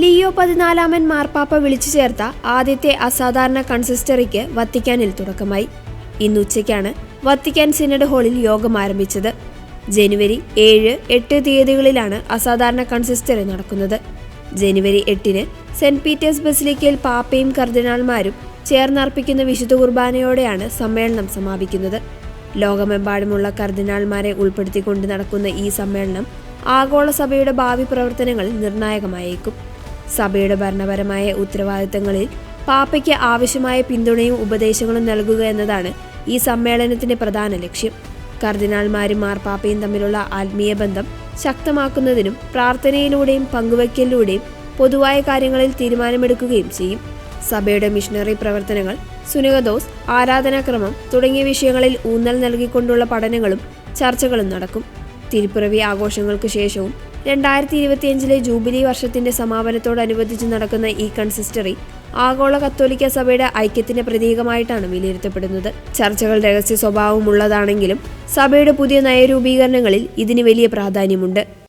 Leo പതിനാലാമൻ മാർപ്പാപ്പ വിളിച്ചു ചേർത്ത ആദ്യത്തെ അസാധാരണ കൺസിസ്റ്ററിക്ക് വത്തിക്കാനിൽ തുടക്കമായി. ഇന്ന് ഉച്ചയ്ക്കാണ് വത്തിക്കാൻ സിനഡ് ഹാളിൽ യോഗം ആരംഭിച്ചത്. ജനുവരി ഏഴ് എട്ട് തീയതികളിലാണ് അസാധാരണ കൺസിസ്റ്ററി നടക്കുന്നത്. ജനുവരി എട്ടിന് സെന്റ് പീറ്റേഴ്സ് ബസിലിക്കയിൽ പാപ്പയും കർദിനാൾമാരും ചേർന്നർപ്പിക്കുന്ന വിശുദ്ധ കുർബാനയോടെയാണ് സമ്മേളനം സമാപിക്കുന്നത്. ലോകമെമ്പാടുമുള്ള കർദിനാൾമാരെ ഉൾപ്പെടുത്തിക്കൊണ്ട് നടക്കുന്ന ഈ സമ്മേളനം ആഗോള സഭയുടെ ഭാവി പ്രവർത്തനങ്ങൾ നിർണായകമായേക്കും. സഭയുടെ ഭരണപരമായ ഉത്തരവാദിത്തങ്ങളിൽ പാപ്പയ്ക്ക് ആവശ്യമായ പിന്തുണയും ഉപദേശങ്ങളും നൽകുക എന്നതാണ് ഈ സമ്മേളനത്തിന്റെ പ്രധാന ലക്ഷ്യം. കർദിനാൾമാരും മാർപ്പാപ്പയും തമ്മിലുള്ള ആത്മീയ ബന്ധം ശക്തമാക്കുന്നതിനും പ്രാർത്ഥനയിലൂടെയും പങ്കുവയ്ക്കലിലൂടെയും പൊതുവായ കാര്യങ്ങളിൽ തീരുമാനമെടുക്കുകയും ചെയ്യും. സഭയുടെ മിഷനറി പ്രവർത്തനങ്ങൾ സുനകദോസ് ആരാധനാക്രമം തുടങ്ങിയ വിഷയങ്ങളിൽ ഊന്നൽ നൽകിക്കൊണ്ടുള്ള പഠനങ്ങളും ചർച്ചകളും നടക്കും. തിരുപ്പിറവി ആഘോഷങ്ങൾക്ക് ശേഷവും രണ്ടായിരത്തി ഇരുപത്തിയഞ്ചിലെ ജൂബിലി വർഷത്തിന്റെ സമാപനത്തോടനുബന്ധിച്ച് നടക്കുന്ന ഈ കൺസിസ്റ്ററി ആഗോള കത്തോലിക്ക സഭയുടെ ഐക്യത്തിന്റെ പ്രതീകമായിട്ടാണ് വിലയിരുത്തപ്പെടുന്നത്. ചർച്ചകൾ രഹസ്യ സ്വഭാവമുള്ളതാണെങ്കിലും സഭയുടെ പുതിയ നയരൂപീകരണങ്ങളിൽ ഇതിന് വലിയ പ്രാധാന്യമുണ്ട്.